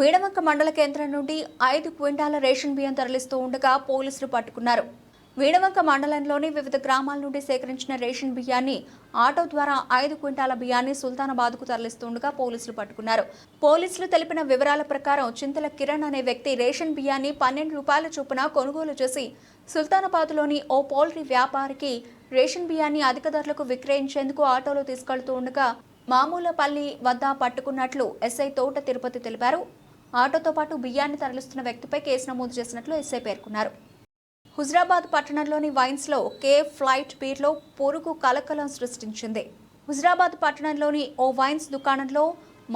వీడవంక మండల కేంద్రం నుండి ఐదు క్వింటాల రేషన్ బియ్యం తరలిస్తూ ఉండగా పోలీసులు పట్టుకున్నారు. వీడవంక మండలంలోని వివిధ గ్రామాల నుండి సేకరించిన రేషన్ బియ్యాన్ని ఆటో ద్వారా ఐదు క్వింటాల బియ్యాన్ని సుల్తానాబాద్కు తరలిస్తుండగా పోలీసులు పట్టుకున్నారు. పోలీసులు తెలిపిన వివరాల ప్రకారం చింతల కిరణ్ అనే వ్యక్తి రేషన్ బియ్యాన్ని పన్నెండు రూపాయల చొప్పున కొనుగోలు చేసి సుల్తానాబాద్లోని ఓ పౌల్ట్రీ వ్యాపారికి రేషన్ బియ్యాన్ని అధిక ధరలకు విక్రయించేందుకు ఆటోలో తీసుకెళ్తూ ఉండగా మామూలపల్లి వద్ద పట్టుకున్నట్లు ఎస్ఐ తోట తిరుపతి తెలిపారు. ఆటోతో పాటు బియ్యాన్ని తరలిస్తున్న వ్యక్తిపై కేసు నమోదు చేసినట్లు ఎస్ఐ పేర్కొన్నారు. హుజరాబాద్ పట్టణంలోని వైన్స్లో కే ఫ్లైట్ బీర్లో పొరుగు కలకలం సృష్టించింది. హుజరాబాద్ పట్టణంలోని ఓ వైన్స్ దుకాణంలో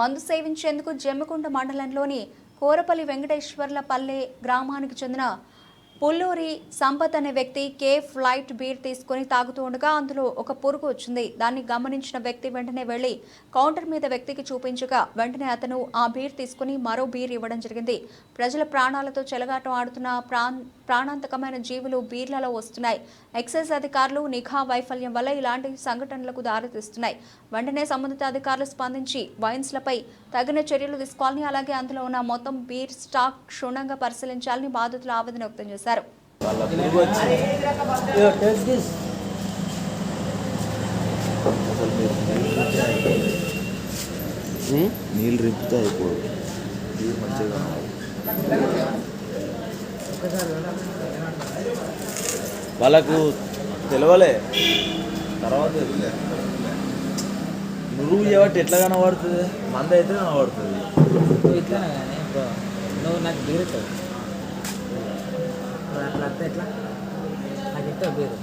మందు సేవించేందుకు జమ్మికుంట మండలంలోని కోరపల్లి వెంకటేశ్వర్ల పల్లె గ్రామానికి చెందిన పుల్లూరి సంపత్ అనే వ్యక్తి కే ఫ్లైట్ బీర్ తీసుకొని తాగుతూ ఉండగా అందులో ఒక పురుగు వచ్చింది. దాన్ని గమనించిన వ్యక్తి వెంటనే వెళ్ళి కౌంటర్ మీద వ్యక్తికి చూపించగా వెంటనే అతను ఆ బీర్ తీసుకుని మరో బీర్ ఇవ్వడం జరిగింది. ప్రజల ప్రాణాలతో చెలగాటం ఆడుతున్న ప్రాన్ ప్రాణాంతకమైన జీవులు బీర్లలో వస్తున్నాయి. ఎక్సైజ్ అధికారులు నిఘా వైఫల్యం వల్ల ఇలాంటి సంఘటనలకు దారితీస్తున్నాయి. వెంటనే సంబంధిత అధికారులు స్పందించి వైన్స్లపై తగిన చర్యలు తీసుకోవాలని అలాగే అందులో ఉన్న మొత్తం బీర్ స్టాక్ క్షుణ్ణంగా పరిశీలించాలని బాధితులు ఆవేదన వ్యక్తం చేశారు. మీరు నీళ్ళు రింపితే మంచిగా కావాలి వాళ్ళకు తెలవలే. తర్వాత. నువ్వు చేయబట్టి ఎట్లా కనబడుతుంది? మంద అయితే కనబడుతుంది. బ్రో నువ్వు నాకు ఇప్పుడు వస్తే ఎట్లా? నాకు ఇంత బీరు